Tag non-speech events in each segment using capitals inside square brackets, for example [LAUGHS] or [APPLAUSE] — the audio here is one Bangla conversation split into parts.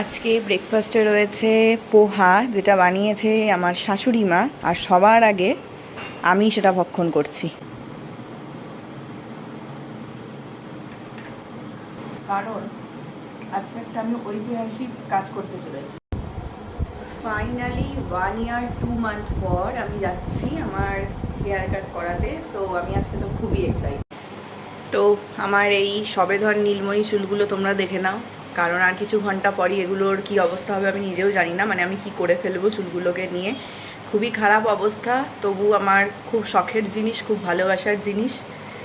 আজকে ব্রেকফাস্টে রয়েছে পোহা যেটা বানিয়েছে আমার শাশুড়ি মা আর সবার আগে আমি সেটা ভক্ষণ করছি। কারণ আজকে একটা আমি ঐতিহাসিক কাজ করতে চলেছি। Finally one year two month পর আমি যাচ্ছি আমার হেয়ার কাট করাতে সো আমি আজকে তো খুবই এক্সাইট তো আমার এই সবে ধর নীলমণি চুলগুলো তোমরা দেখে নাও। কারণ আর কিছু ঘণ্টা পরই এগুলোর কি অবস্থা হবে আমি নিজেও জানি না। মানে আমি কি করে ফেলব চুলগুলোকে নিয়ে? খুবই খারাপ অবস্থা। তবু আমার খুব শখের জিনিস খুব ভালোবাসার জিনিস।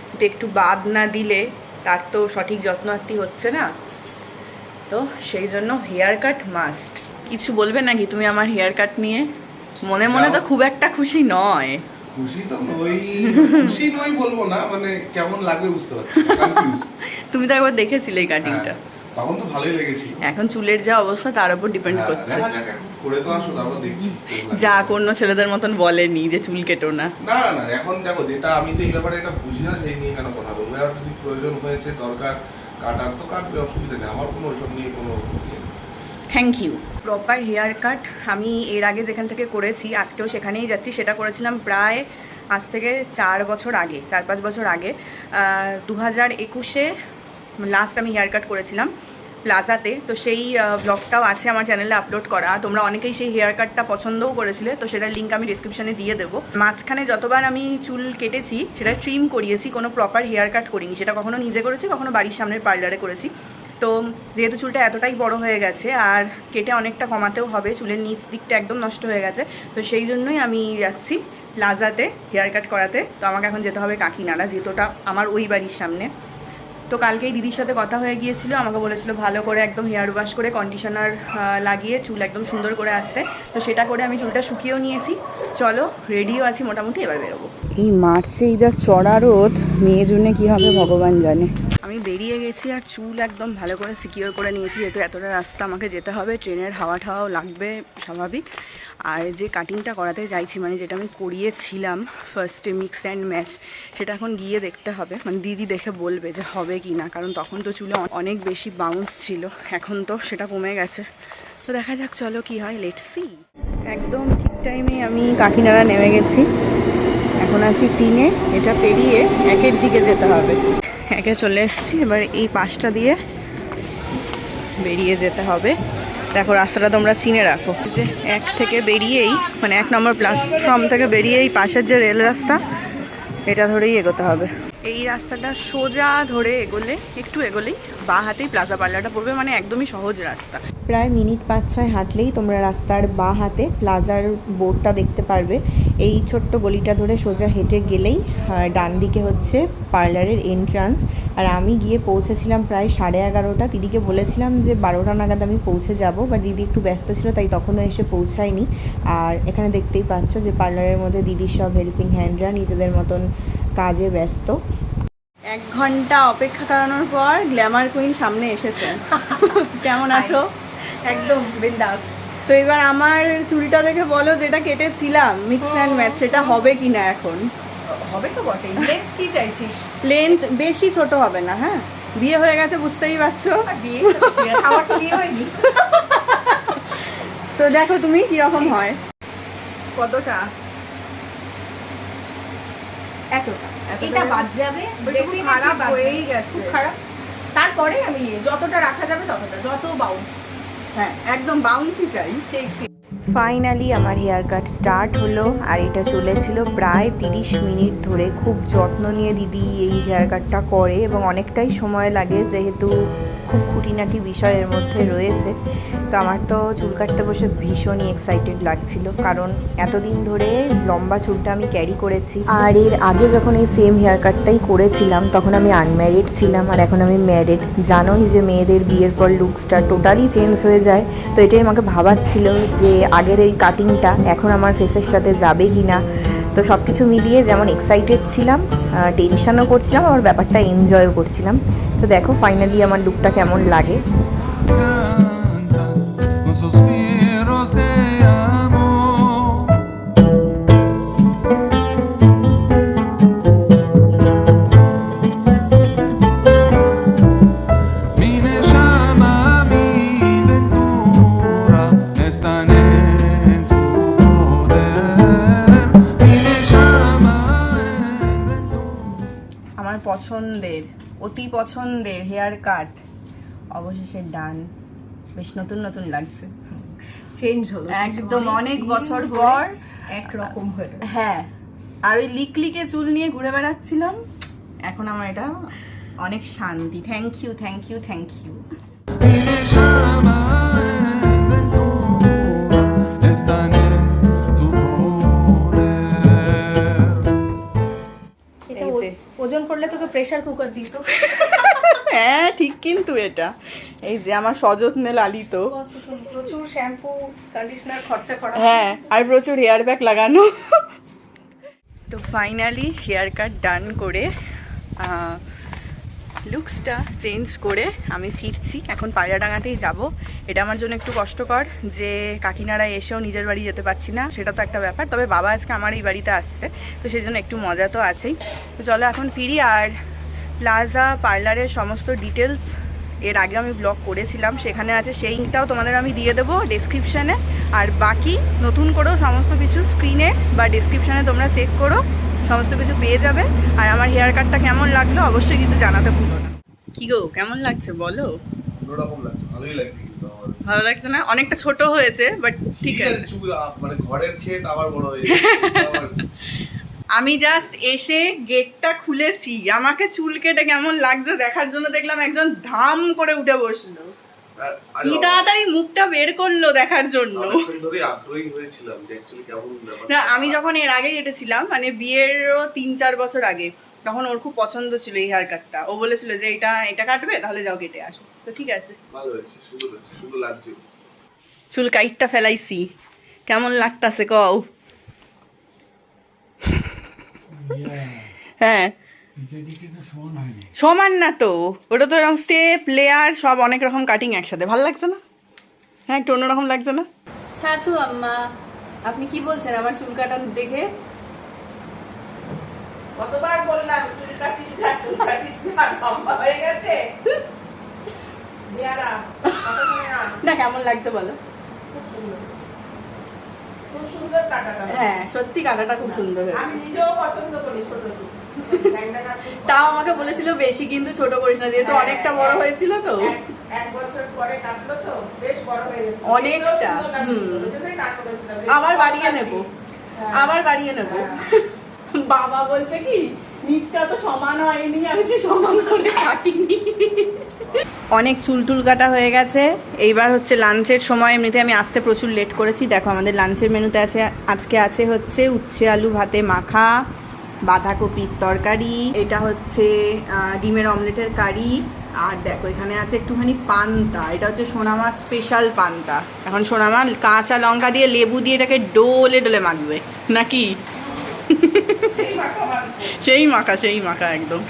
কিন্তু একটু বাদ না দিলে তার তো সঠিক যত্নার্থী হচ্ছে না। তো সেই জন্য হেয়ার কাট মাস্ট কিছু বলবে নাকি তুমি আমার হেয়ার কাট নিয়ে? মনে মনে তো খুব একটা খুশি নয়। খুশি তো নই খুশি নই বলব না মানে কেমন লাগবে বুঝতে পারছি [LAUGHS] তুমি তো একবার দেখেছিলে এই কাটিংটা তখন তো ভালোই লেগেছিল। এখন চুলের যা অবস্থা তার উপর ডিপেন্ড হ্যাঁ, করছে। করে তো আসো তারপর দেখছি। যা অন্য ছেলেদের মতন বলেনি যে চুল কেটো না। না না এখন দেখো যেটা আমি তো এই ব্যাপারে এটা বুঝি না সেই নিয়ে কেন কথা বলব। আর যদি প্রয়োজন হয়েছে দরকার কাটার তো কাটবে অসুবিধা নেই। আমার কোনো ওইসব নিয়ে কোনো thank you proper hair cut আমি এর আগে যেখান থেকে করেছি আজকেও সেখানেই যাচ্ছি সেটা করেছিলাম প্রায় আজ থেকে চার বছর আগে চার পাঁচ বছর আগে। দু হাজার একুশে লাস্ট আমি হেয়ার কাট করেছিলাম। প্লাজাতে তো সেই ব্লগটাও আছে আমার চ্যানেলে আপলোড করা। তোমরা অনেকেই সেই হেয়ার কাটটা পছন্দও করেছিলে, তো সেটার লিঙ্ক আমি ডিসক্রিপশনে দিয়ে দেবো। মাঝখানে যতবার আমি চুল কেটেছি, সেটা ট্রিম করিয়েছি, কোনো প্রপার হেয়ার কাট করিনি। সেটা কখনো নিজে করেছি, কখনো বাড়ির সামনের পার্লারে করেছি। তো যেহেতু চুলটা এতটাই বড় হয়ে গেছে, আর কেটে অনেকটা কমাতেও হবে, চুলের নিচ দিকটা একদম নষ্ট হয়ে গেছে, তো সেই জন্যই আমি যাচ্ছি প্লাজাতে হেয়ার কাট করাতে। তো আমাকে এখন যেতে হবে কাকিনাড়া, যেহেতু ওটা আমার ওই বাড়ির সামনে। তো কালকেই দিদির সাথে কথা হয়ে গিয়েছিল, আমাকে বলেছিল ভালো করে একদম হেয়ার ওয়াশ করে কন্ডিশনার লাগিয়ে চুল একদম সুন্দর করে আসতে। তো সেটা করে আমি চুলটা শুকিয়েও নিয়েছি। চলো রেডিও আছি মোটামুটি, এবার বেরোবো। এই মার্চে এই যা চড়া রোদ মে জুনে কী হবে ভগবান জানে। আমি বেরিয়ে গেছি আর চুল একদম ভালো করে সিকিওর করে নিয়েছি, যেহেতু এতটা রাস্তা আমাকে যেতে হবে, ট্রেনের হাওয়া ঠাওয়াও লাগবে স্বাভাবিক। আর যে কাটিংটা করাতে চাইছি মানে যেটা আমি করিয়েছিলাম ফার্স্টে মিক্স অ্যান্ড ম্যাচ সেটা এখন গিয়ে দেখতে হবে। মানে দিদি দেখে বলবে যে হবে কি না, কারণ তখন তো চুলে অনেক বেশি বাউন্স ছিল, এখন তো সেটা কমে গেছে। তো দেখা যাক, চলো কি হয় লেট সি একদম ঠিক টাইমে আমি কাকিনাড়া নেমে গেছি। এখন আছি তিনে, এটা পেরিয়ে একের দিকে যেতে হবে। একে চলে এসেছি। এবার এই পাশটা দিয়ে বেরিয়ে যেতে হবে। দেখো, রাস্তাটা তোমরা চিনে রাখো। যে এক থেকে বেরিয়েই মানে এক নম্বর প্ল্যাটফর্ম থেকে বেরিয়েই পাশের যে রেল রাস্তা, এটা ধরেই এগোতে হবে। এই রাস্তাটা সোজা ধরে এগোলে, একটু এগোলেই বা হাতেই প্লাজা পার্লারটা পড়বে মানে একদমই সহজ রাস্তা। প্রায় মিনিট পাঁচ ছয় হাঁটলেই তোমরা রাস্তার বা হাতে প্লাজার বোর্ডটা দেখতে পারবে। এই ছোট্ট গলিটা ধরে সোজা হেঁটে গেলেই ডান দিকে হচ্ছে পার্লারের এন্ট্রান্স আর আমি গিয়ে পৌঁছেছিলাম প্রায় সাড়ে এগারোটা। দিদিকে বলেছিলাম যে, বারোটা নাগাদ আমি পৌঁছে যাব বা দিদি একটু ব্যস্ত ছিল, তাই তখনও এসে পৌঁছায়নি। আর এখানে দেখতেই পাচ্ছ যে পার্লারের মধ্যে দিদির সব হেল্পিং হ্যান্ডরা নিজেদের মতন কাজে ব্যস্ত। এক ঘণ্টা অপেক্ষা করানোর পর গ্ল্যামার কুইন সামনে এসেছে। [LAUGHS] কেমন আছো? একদম বিন্দাস। তো এবার আমার চুড়িটা দেখে বলো যেটা কেটেছিলাম মিক্স অ্যান্ড ম্যাচ সেটা হবে কি না এখন? হবে তো বটে Length কি চাইছিস? লেন্থ বেশি ছোট হবে না হ্যাঁ? বিয়ে হয়ে গেছে বুঝতেই পারছ? [LAUGHS] তো দেখো তুমি কীরকম হয়। কতটা? এতটা। এতটা এটা বাদ যাবে খারাপ হয়েই গেছে। খুব খারাপ। তারপরে আমি যতটা রাখা যাবে ততটা যত বাউন্স হ্যাঁ একদম চাই। ফাইনালি আমার হেয়ার কাট স্টার্ট হলো আর এটা চলেছিল প্রায় তিরিশ মিনিট ধরে। খুব যত্ন নিয়ে দিদি এই হেয়ার কাটটা করে এবং অনেকটাই সময় লাগে যেহেতু খুব খুঁটিনাটি বিষয়ের মধ্যে রয়েছে। তো আমার তো চুল কাটতে বসে ভীষণই এক্সাইটেড লাগছিল। কারণ এতদিন ধরে লম্বা চুলটা আমি ক্যারি করেছি। আর এর আগে যখন এই সেম হেয়ার কাটটাই করেছিলাম, তখন আমি আনম্যারিড ছিলাম আর এখন আমি ম্যারিড জানোই যে মেয়েদের বিয়ের পর লুকসটা টোটালি চেঞ্জ হয়ে যায়। তো এটাই আমাকে ভাবাচ্ছিল যে আগের এই কাটিংটা এখন আমার ফেসের সাথে যাবে কি না তো সব কিছু মিলিয়ে যেমন এক্সাইটেড ছিলাম টেনশনও করছিলাম, আবার ব্যাপারটা এনজয়ও করছিলাম। তো দেখো ফাইনালি আমার লুকটা কেমন লাগে। পছন্দের হেয়ার কাট অবশেষে ডান। বেশ নতুন নতুন লাগছে। চেঞ্জ হলো একদম অনেক বছর পর। একরকম হয়ে। হ্যাঁ। আর ওই লিকলিকে চুল নিয়ে ঘুরে বেড়াচ্ছিলাম। এখন আমার এটা অনেক শান্তি। Thank you thank you thank you ওজন করলে তোকে প্রেসার কুকার দিত। হ্যাঁ ঠিক কিন্তু এটা। এই যে আমার সযত্নে লালিত। প্রচুর শ্যাম্পু কন্ডিশনার খরচা করা হ্যাঁ। আর প্রচুর হেয়ার ব্যাগ লাগানো। তো ফাইনালি হেয়ার কাট ডান করে লুকসটা চেঞ্জ করে আমি ফিরছি। এখন পায়রাডাঙ্গাতেই যাব। এটা আমার জন্য একটু কষ্টকর যে কাকিনারা এসেও নিজের বাড়ি যেতে পারছি না সেটা তো একটা ব্যাপার। তবে বাবা আজকে আমার এই বাড়িতে আসছে তো সেই জন্য একটু মজা তো আছেই। তো চলো এখন ফিরি আর প্লাজা পার্লারের সমস্ত ডিটেলস এর আগে আমি ব্লগ করেছিলাম। সেখানে আছে সেইটাও তোমাদের আমি দিয়ে দেবো ডেসক্রিপশানে আর বাকি নতুন করেও সমস্ত কিছু স্ক্রিনে বা ডেসক্রিপশানে তোমরা চেক করো সমস্ত কিছু পেয়ে যাবে। আর আমার হেয়ার কাটটা কেমন লাগল অবশ্যই কিন্তু জানাতে ভুলো না। কি গো কেমন লাগছে বলো? ভালো লাগছে না? অনেকটা ছোট হয়েছে বাট ঠিক আছে মানে ঘরের ক্ষেত আবার বড় হয়ে [LAUGHS] আবার- আমি জাস্ট এসে গেটটা খুলেছি। আমাকে চুল কেটে কেমন লাগছে দেখার জন্য দেখলাম একজন ধাম করে উঠে বসল। কি তাড়াতাড়ি মুখটা বের করল দেখার জন্য। না আমি যখন এর আগে কেটেছিলাম মানে বিয়েরও তিন চার বছর আগে তখন ওর খুব পছন্দ ছিল এই হেয়ার কাটটা ও বলেছিল যে এটা এটা কাটবে তাহলে যাও কেটে আসো। তো ঠিক আছে। ভালো হয়েছে সুন্দর হয়েছে সুন্দর লাগছে। চুল কাইটটা ফেলাইছি। কেমন লাগতাছে কও? হ্যাঁ। সমান না তো। ওটা তো এরকম স্টেপ লেয়ার সব অনেক রকম কাটিং একসাথে। ভালো লাগছে না? হ্যাঁ একটু অন্যরকম লাগছে না? শাশু আম্মা আপনি কি বলছেন আমার চুল কাটা দেখে কতবার বললাম চুল কাটিস না চুল কাটিস না লম্বা হয়ে গেছে। না কেমন লাগছে বলো? খুব সুন্দর। খুব সুন্দর কাটাটা। হ্যাঁ সত্যি কাটাটা খুব সুন্দর আমি নিজেও পছন্দ করি ছোট চুল ল্যাংড়া কাট খুব তাও আমাকে বলেছিল বেশি কিন্তু ছোট করিস না যেহেতু হ্যাঁ, অনেকটা বড় হয়েছিল তো। এক- এক বছর পরে কাটলো তো বেশ বড় হয়ে গেছে। অনেকটা। আবার বাড়িয়ে নেব। আবার বাড়িয়ে নেব। বাবা বলছে কি, নিচটা তো সমান হয়নি সমান করে কাটিনি। অনেক চুল টুল কাটা হয়ে গেছে। এইবার হচ্ছে লাঞ্চের সময়, এমনিতে আমি আসতে প্রচুর লেট করেছি। দেখো, আমাদের লাঞ্চের মেনুতে আছে, আজকে আছে হচ্ছে উচ্ছে আলু ভাতে মাখা, বাঁধাকপির তরকারি, এটা হচ্ছে ডিমের অমলেটের কারি, আর দেখো, এখানে আছে একটুখানি পান্তা। এটা হচ্ছে সোনামা স্পেশাল পান্তা। এখন সোনামা কাঁচা লঙ্কা দিয়ে লেবু দিয়ে এটাকে ডোলে ডোলে মাখবে। নাকি? সেই মাখা সেই মাখা একদম।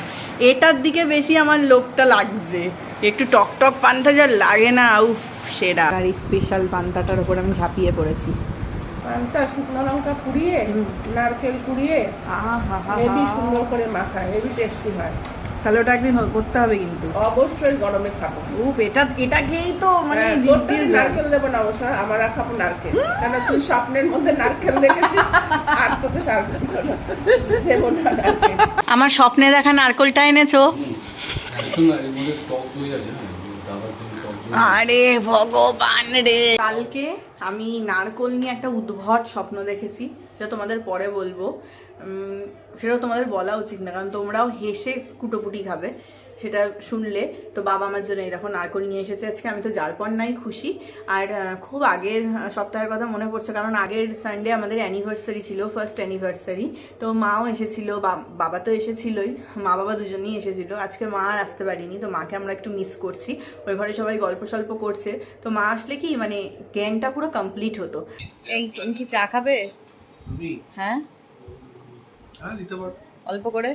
এটার দিকে বেশি আমার লোকটা লাগছে। একটু টক টক পান্তা যা লাগে না উফ সেটা আর স্পেশাল পান্তাটার উপর আমি ঝাঁপিয়ে পড়েছি। পান্তা শুকনো লঙ্কা পুড়িয়ে নারকেল কুড়িয়ে আহা হেবি সুন্দর করে মাখা হেবি টেস্টি হয়। তাহলে ওটা একদিন করতে হবে কিন্তু। অবশ্যই গরমে খাব। উফ এটা এটা খেয়েই তো মানে হ্যাঁ। নারকেল দেবো না অবশ্য আমার আর খাব নারকেল। কেন তুই স্বপ্নের মধ্যে নারকেল দেখেছিস আর তোকে সারকেল দেবো না। আমার স্বপ্নে দেখা নারকেলটা এনেছো? দই আরে ভগবান রে। কালকে আমি নারকোল নিয়ে একটা উদ্ভট স্বপ্ন দেখেছি সেটা তোমাদের পরে বলব। উম, সেটা তোমাদের বলা উচিত না কারণ তোমরাও হেসে কুটোপুটি খাবে সেটা শুনলে। তো বাবা আমার জন্য এই দেখো নারকোল নিয়ে এসেছে আজকে আমি তো যার পর নাই খুশি। আর খুব আগের সপ্তাহের কথা মনে পড়ছে কারণ আগের সানডে আমাদের অ্যানিভার্সারি ছিল ফার্স্ট অ্যানিভার্সারি তো মাও এসেছিল বা- বাবা তো এসেছিলই মা বাবা দুজনেই এসেছিল। আজকে মা আর আসতে পারিনি তো মাকে আমরা একটু মিস করছি। ওই ঘরে সবাই গল্প সল্প করছে। তো মা আসলে কি মানে গ্যাংটা পুরো কমপ্লিট হতো। এই তুমি কি চা খাবে? হ্যাঁ? হ্যাঁ দিতে পারো। অল্প করে?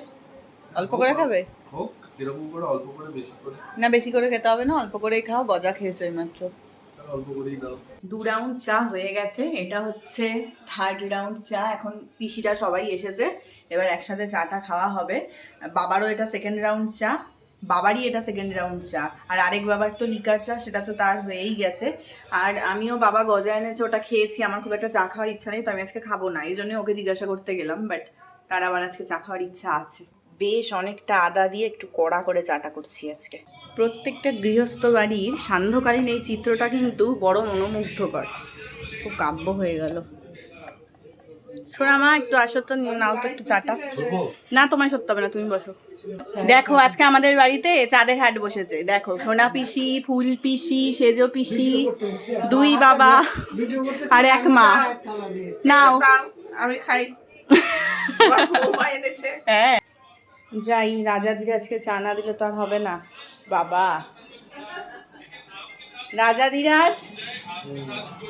অল্প করে খাবে? হোক যেরকম করে অল্প করে বেশি করে। না বেশি করে খেতে হবে না অল্প করেই খাও গজা খেয়েছো মাত্র অল্প করেই দাও। দু রাউন্ড চা হয়ে গেছে এটা হচ্ছে থার্ড রাউন্ড চা এখন পিসিরা সবাই এসেছে এবার একসাথে চাটা খাওয়া হবে। বাবারও এটা সেকেন্ড রাউন্ড চা বাবারই এটা সেকেন্ড রাউন্ড চা আর আরেক বাবার তো লিকার চা সেটা তো তার হয়েই গেছে। আর আমিও বাবা গজা এনেছে ওটা খেয়েছি আমার খুব একটা চা খাওয়ার ইচ্ছা নেই তো আমি আজকে খাব না এই জন্য ওকে জিজ্ঞাসা করতে গেলাম বাট তার আবার আজকে চা খাওয়ার ইচ্ছা আছে। বেশ অনেকটা আদা দিয়ে একটু কড়া করে চাটা করছি আজকে। প্রত্যেকটা গৃহস্থ বাড়ির সান্ধ্যকালীন এই চিত্রটা কিন্তু বড় মনোমুগ্ধকর। খুব কাব্য হয়ে গেল। শোনা মা একটু আসো তো নাও তো একটু চাটা। না তোমায় সত্যি হবে না তুমি বসো। দেখো আজকে আমাদের বাড়িতে চাঁদের হাট বসেছে। দেখো সোনা পিসি ফুল পিসি সেজো পিসি দুই বাবা আর এক মা। নাও। আমি খাই। এনেছে [LAUGHS] হ্যাঁ যাই রাজাদির আজকে চা না দিলে তো আর হবে না। বাবা। রাজাদিরাজ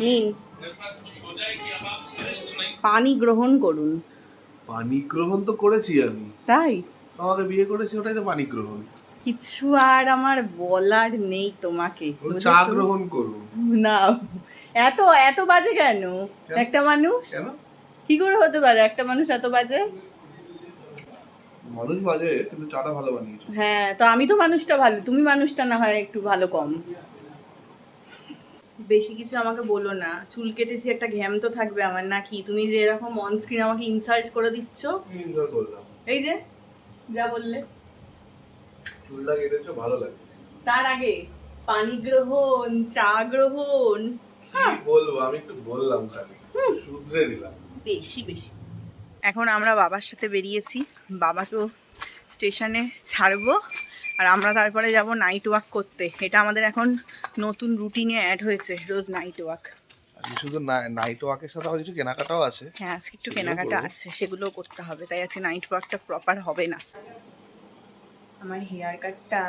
নিন। পানি গ্রহণ করুন। পানি গ্রহণ তো করেছি আমি। তাই? তোমাকে বিয়ে করেছি ওটাই তো পানি গ্রহণ। কিছু আর আমার বলার নেই তোমাকে। চা গ্রহণ করুন। না। এত এত বাজে কেন? একটা মানুষ? কেন? কি করে হতে পারে? একটা মানুষ এত বাজে? মানুষ বাজে কিন্তু চাটা ভালো বানিয়েছো। হ্যাঁ তো আমি তো মানুষটা ভালো তুমি মানুষটা না হয় একটু ভালো কম। বেশি কিছু আমাকে বলো না চুল কেটেছি একটা ঘ্যাম তো থাকবে আমার নাকি? তুমি যে এরকম অন স্ক্রিন আমাকে ইনসাল্ট করে দিচ্ছ? এনজয় করলাম? এই যে যা বললে। চুলটা কেটেছো ভালো লাগছে। তার আগে পানি গ্রহণ চা গ্রহণ। কি বলব আমি একটু বললাম খালি। শুধরে দিলাম। বেশি বেশি। এখন আমরা বাবার সাথে বেরিয়েছি। বাবাকেও স্টেশনে ছাড়বো আর আমরা তারপরে যাব নাইট ওয়াক করতে। এটা আমাদের এখন নতুন রুটিনে অ্যাড হয়েছে রোজ নাইট ওয়াক শুধু নাইট ওয়াকের সাথে আমার কিছু কেনাকাটাও আছে? হ্যাঁ আজকে একটু কেনাকাটা আছে সেগুলোও করতে হবে তাই আজকে নাইট ওয়াকটা প্রপার হবে না। আমার হেয়ার কাটটা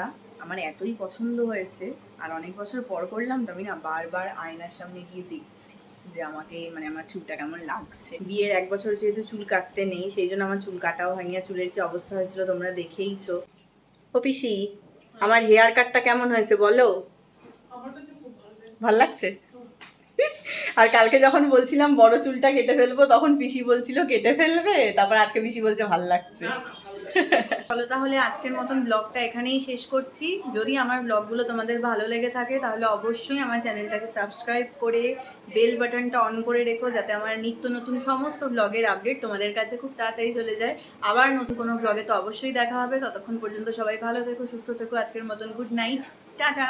আমার এতই পছন্দ হয়েছে আর অনেক বছর পর করলাম তো আমি না বারবার আয়নার সামনে গিয়ে দেখছি। যে আমাকে মানে আমার চুলটা কেমন লাগছে। বিয়ের এক বছর যেহেতু চুল কাটতে নেই সেই জন্য আমার চুল কাটাও হয়নি। আর চুলের কি অবস্থা হয়েছিল তোমরা দেখেইছো। ও পিসি আমার হেয়ার কাটটা কেমন হয়েছে বলো? ভালো লাগছে। আর কালকে যখন বলছিলাম বড় চুলটা কেটে ফেলব তখন পিসি বলছিল কেটে ফেলবে? তারপর আজকে পিসি বলছে ভালো লাগছে। [LAUGHS] চলো তাহলে আজকের মতন ব্লগটা এখানেই শেষ করছি। যদি আমার ব্লগগুলো তোমাদের ভালো লেগে থাকে, তাহলে অবশ্যই আমার চ্যানেলটাকে সাবস্ক্রাইব করে বেল বাটনটা অন করে রেখো যাতে আমার নিত্য নতুন সমস্ত ব্লগের আপডেট তোমাদের কাছে খুব তাড়াতাড়ি চলে যায়। আবার নতুন কোনো ব্লগে তো অবশ্যই দেখা হবে। ততক্ষণ পর্যন্ত সবাই ভালো থেকো, সুস্থ থেকো। আজকের মতন গুড নাইট। টাটা!